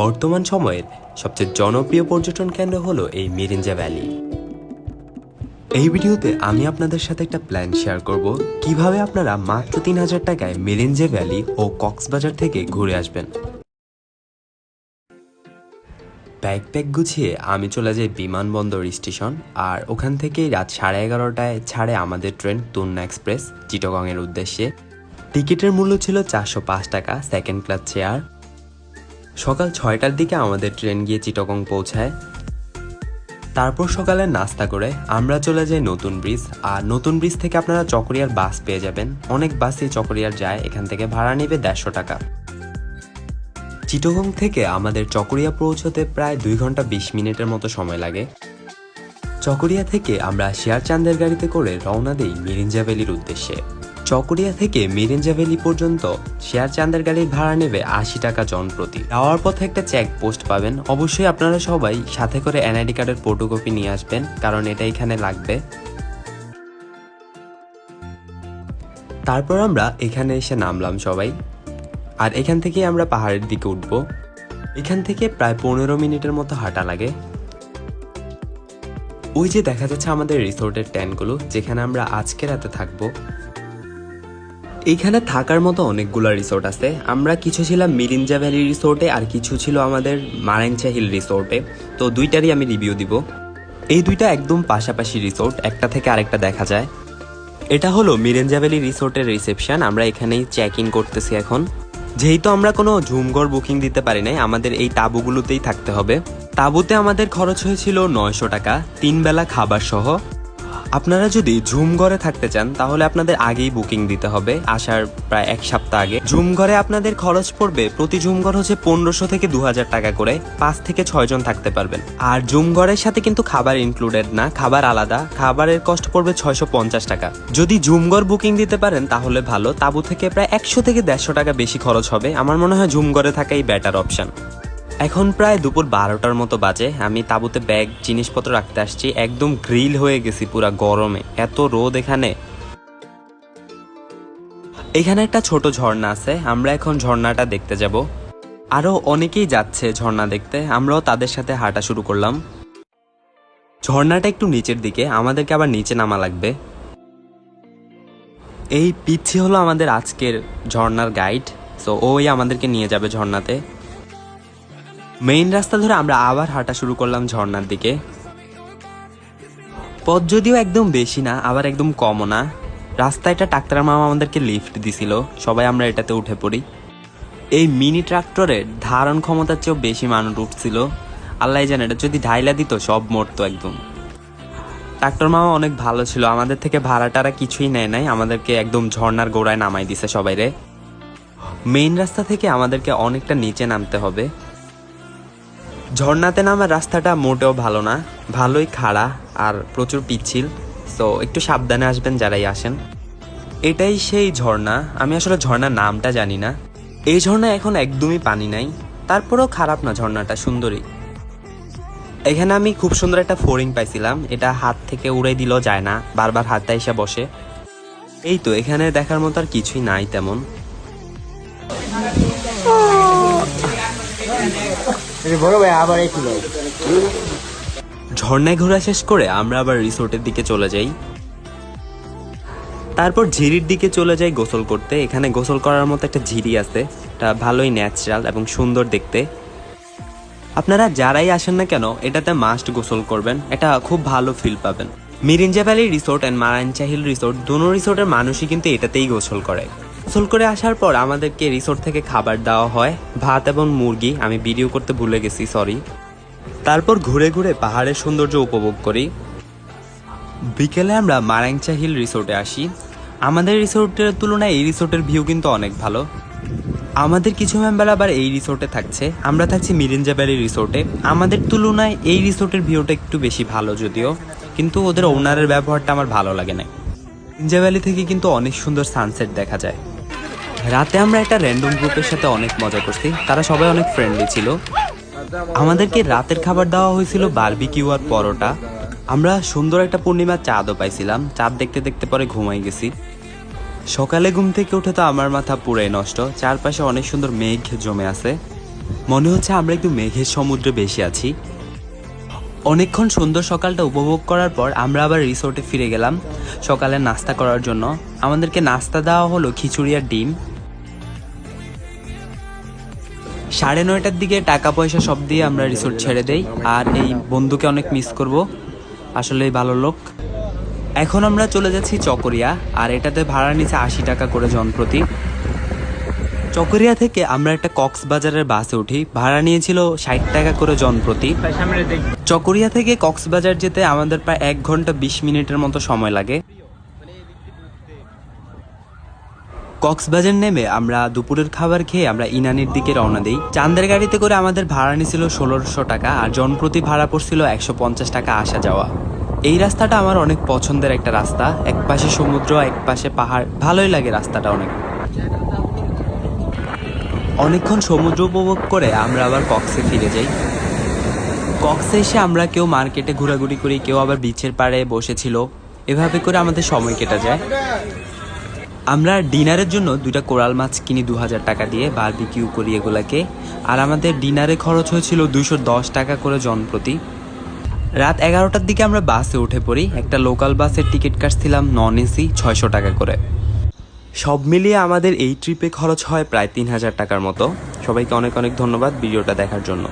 বর্তমান সময়ের সবচেয়ে জনপ্রিয় পর্যটন কেন্দ্র হলো এই মিরিঞ্জা ভ্যালি। এই ভিডিওতে আমি আপনাদের সাথে একটা প্ল্যান শেয়ার করব, কীভাবে আপনারা মাত্র তিন হাজার টাকায় মিরিঞ্জা ভ্যালি ও কক্সবাজার থেকে ঘুরে আসবেন। ব্যাগ প্যাক গুছিয়ে আমি চলে যাই বিমানবন্দর স্টেশন, আর ওখান থেকে রাত সাড়ে এগারোটায় ছাড়ে আমাদের ট্রেন তুন্না এক্সপ্রেস, চিটগংয়ের উদ্দেশ্যে। টিকিটের মূল্য ছিল চারশো পাঁচ টাকা, সেকেন্ড ক্লাস চেয়ার সকাল ছয়টার দিকে আমাদের ট্রেন গিয়ে চিটগং পৌঁছায়। তারপর সকালে নাস্তা করে আমরা চলে যাই নতুন ব্রিজ। আর নতুন ব্রিজ থেকে আপনারা চকরিয়ার বাস পেয়ে যাবেন। অনেক বাসই চকরিয়ার যায়, এখান থেকে ভাড়া নেবে দেড়শো টাকা। চিটগং থেকে আমাদের চকরিয়া পৌঁছতে প্রায় দুই ঘণ্টা বিশ মিনিটের মতো সময় লাগে। চকরিয়া থেকে আমরা শেয়ার চান্দের গাড়িতে করে রওনা দিই মিরিঞ্জা ভ্যালির উদ্দেশ্যে। চকরিয়া থেকে মিরেঞ্জা ভ্যালি পর্যন্ত শেয়ার চান্দের গাড়ির ভাড়া নেবে আশি টাকা জন প্রতি। যাওয়ার পথে একটা চেক পোস্ট পাবেন। অবশ্যই আপনারা সবাই সাথে করে এনআইডি কার্ডের ফটোকপি নিয়ে আসবেন, কারণ এটা এখানে লাগবে। তারপর আমরা এখানে এসে নামলাম সবাই। আর এখান থেকে আমরা পাহাড়ের দিকে উঠব। এখান থেকে প্রায় পনেরো মিনিটের মতো হাঁটা লাগে। ওই যে দেখা যাচ্ছে আমাদের রিসোর্টের ট্যানগুলো, যেখানে আমরা আজকে রাতে থাকব। এইখানে থাকার মতো অনেকগুলো রিসোর্ট আছে। আমরা কিছু ছিলাম মিরিঞ্জা ভ্যালি রিসোর্টে আর কিছু ছিল আমাদের মারেঞ্চা হিল রিসোর্টে। তো দুইটারই আমি রিভিউ দিব। এই দুইটা একদম পাশাপাশি রিসোর্ট একটা থেকে আরেকটা দেখা যায়। এটা হলো মিরেঞ্জা ভ্যালি রিসোর্টের রিসেপশন আমরা এখানেই চেক ইন করতেছি এখন। যেহেতু আমরা কোনো ঝুমঘর বুকিং দিতে পারি নাই, আমাদের এই তাঁবুগুলোতেই থাকতে হবে। তাঁবুতে আমাদের খরচ হয়েছিল নয়শো টাকা তিন বেলা খাবার সহ। আপনারা যদি ঝুম ঘরে থাকতে চান, তাহলে আপনাদের আগেই বুকিং দিতে হবে, আসার প্রায় এক সপ্তাহ আগে। ঝুম ঘরে আপনাদের খরচ পড়বে, প্রতি ঝুম ঘর হচ্ছে পনেরোশো থেকে দু হাজার টাকা করে, পাঁচ থেকে ছয় জন থাকতে পারবেন। আর ঝুম ঘরের সাথে কিন্তু খাবার ইনক্লুডেড না, খাবার আলাদা, খাবারের কষ্ট পড়বে ছয়শো পঞ্চাশ টাকা। যদি ঝুমঘর বুকিং দিতে পারেন, তাহলে ভালো, তাবু থেকে প্রায় একশো থেকে দেড়শো টাকা বেশি খরচ হবে। আমার মনে হয় ঝুমঘরে থাকাই বেটার অপশন এখন প্রায় দুপুর বারোটার মতো বাজে। আমি তাঁবুতে ব্যাগ, জিনিসপত্র রাখতে আসছি। একদম গ্রিল হয়ে গেছি পুরা গরমে। এত রোদ এখানে। এখানে একটা ছোট ঝর্ণা আছে। আমরা এখন ঝর্ণাটা দেখতে যাব। আরও অনেকেই যাচ্ছে ঝর্ণা দেখতে। আমরাও তাদের সাথে হাঁটা শুরু করলাম। ঝর্ণাটা একটু নিচের দিকে। আমাদেরকে আবার নিচে নামা লাগবে। এই পিচ্ছি হলো আমাদের আজকের ঝর্ণার গাইড। সো ওই আমাদেরকে নিয়ে যাবে ঝর্ণাতে। মেইন রাস্তা ধরে আমরা আবার হাঁটা শুরু করলাম ঝর্ণার দিকে। পথ যদিও একদম বেশি না, আবার একদম কমও না। রাস্তায় একটা ডাক্তার মামা আমাদেরকে লিফট দিছিল, সবাই আমরা এটাতে উঠে পড়ি। এই মিনি ট্রাক্টরের ধারণ ক্ষমতার চেয়েও বেশি মানুষ উঠছিল। আল্লাহ জানে এটা যদি ঢাইলা দিত, সব মরতো একদম। ট্রাক্টর মামা অনেক ভালো ছিল, আমাদের থেকে ভাড়া টাড়া কিছুই নেয় নাই, আমাদেরকে একদম ঝর্ণার গোড়ায় নামাই দিছে সবাইরে। মেইন রাস্তা থেকে আমাদেরকে অনেকটা নিচে নামতে হবে। ঝর্ণাতে নামার রাস্তাটা মোটেও ভালো না। ভালোই খাড়া আর প্রচুর পিচ্ছিল সো একটু সাবধানে আসবেন যারাই আসেন। এটাই সেই ঝর্ণা। আমি আসলে ঝর্ণার নামটা জানি না। এই ঝর্ণা এখন একদমই পানি নাই। তারপরেও খারাপ না ঝর্ণাটা, সুন্দরী। এখানে আমি খুব সুন্দর একটা ফোরিং পাইছিলাম। এটা হাত থেকে উড়ে দিলেও যায় না, বারবার হাতটা এসে বসে। এই তো, এখানে দেখার মতো আর কিছুই নাই তেমন। ঝর্ণায় ঘোরা শেষ করে আমরা আবার রিসোর্টের দিকে চলে যাই। তারপর ঝিরির দিকে চলে যাই গোসল করতে। এখানে গোসল করার মতো একটা ঝিরি আছে। এটা ভালোই ন্যাচারাল এবং সুন্দর দেখতে। আপনারা যারাই আসেন না কেন, এটাতে মাস্ট গোসল করবেন। এটা খুব ভালো ফিল পাবেন। Mirinja valley resort and Marancha hill resort, দুনো রিসোর্টের মানুষই কিন্তু এটাতেই গোসল করে। গোসল করে আসার পর আমাদেরকে রিসোর্ট থেকে খাবার দেওয়া হয়। ভাত এবং মুরগি, আমি ভিডিও করতে ভুলে গেছি সরি তারপর ঘুরে ঘুরে পাহাড়ের সৌন্দর্য উপভোগ করি। বিকেলে আমরা মারাংচা হিল রিসোর্টে আসি। আমাদের রিসোর্টের তুলনায় এই রিসোর্টের ভিউ কিন্তু অনেক ভালো। আমাদের কিছু মেম্বার আবার এই রিসোর্টে থাকছে। আমরা থাকছি মিরিঞ্জা ভ্যালি রিসোর্টে আমাদের তুলনায় এই রিসোর্টের ভিউটা একটু বেশি ভালো যদিও। কিন্তু ওদের ওনারের ব্যবহারটা আমার ভালো লাগে না। মিরিঞ্জা ভ্যালি থেকে কিন্তু অনেক সুন্দর সানসেট দেখা যায়। রাতে আমরা একটা র্যান্ডম গ্রুপের সাথে অনেক মজা করছি। তারা সবাই অনেক ফ্রেন্ডলি ছিল। আমাদেরকে রাতের খাবার দেওয়া হয়েছিল বারবিকিউ আর পরোটা। আমরা সুন্দর একটা পূর্ণিমার চাঁদও পাইছিলাম। চাঁদ দেখতে দেখতে পরে ঘুমাই গেছি। সকালে ঘুম থেকে উঠে তো আমার মাথা পুরাই নষ্ট। চারপাশে অনেক সুন্দর মেঘ জমে আছে। মনে হচ্ছে আমরা একটু মেঘের সমুদ্রে বেশি আছি। অনেকক্ষণ সুন্দর সকালটা উপভোগ করার পর আমরা আবার রিসোর্টে ফিরে গেলাম। সকালে নাস্তা করার জন্য। আমাদেরকে নাস্তা দেওয়া হলো খিচুড়ি আর ডিম। সাড়ে নয়টার দিকে টাকা পয়সা সব দিয়ে আমরা রিসোর্ট ছেড়ে দেই, আর এই বন্ধুকে অনেক মিস করব। আসলেই ভালো লোক। এখন আমরা চলে যাচ্ছি চকরিয়া, আর এটাতে ভাড়া নিচ্ছে আশি টাকা করে জনপ্রতি। চকরিয়া থেকে আমরা একটা কক্সবাজারের বাসে উঠি। ভাড়া নিয়েছিল ষাট টাকা করে জনপ্রতি। চকরিয়া থেকে কক্সবাজার যেতে আমাদের প্রায় এক ঘণ্টা বিশ মিনিটের মতো সময় লাগে। কক্সবাজার নেমে আমরা দুপুরের খাবার খেয়ে আমরা ইনানির দিকে রওনা দিই। চান্দের গাড়িতে করে আমাদের ভাড়া নিয়েছিল ষোলোশো টাকা আর জনপ্রতি ভাড়া পড়ছিল একশো পঞ্চাশ টাকা আসা যাওয়া। এই রাস্তাটা আমার অনেক পছন্দের একটা রাস্তা। এক পাশে সমুদ্র, এক পাশে পাহাড়। ভালোই লাগে রাস্তাটা অনেক। অনেকক্ষণ সমুদ্র উপভোগ করে আমরা আবার কক্সে ফিরে যাই। কক্সে এসে আমরা কেউ মার্কেটে ঘোরাঘুরি করি, কেউ আবার বিচের পাড়ে বসেছিল। এভাবে করে আমাদের সময় কেটে যায়। আমরা ডিনারের জন্য দুইটা কোরাল মাছ কিনি দু হাজার টাকা দিয়ে, বারবিকিউ করি এগুলাকে আর আমাদের ডিনারে খরচ হয়েছিল দুইশো দশ টাকা করে জনপ্রতি রাত এগারোটার দিকে আমরা বাসে উঠে পড়ি। একটা লোকাল বাসের টিকিট কাটছিলাম নন এসি ছয়শো টাকা করে। সব মিলিয়ে আমাদের এই ট্রিপে খরচ হয় প্রায় তিন হাজার টাকার মতো। সবাইকে অনেক অনেক ধন্যবাদ ভিডিওটা দেখার জন্য।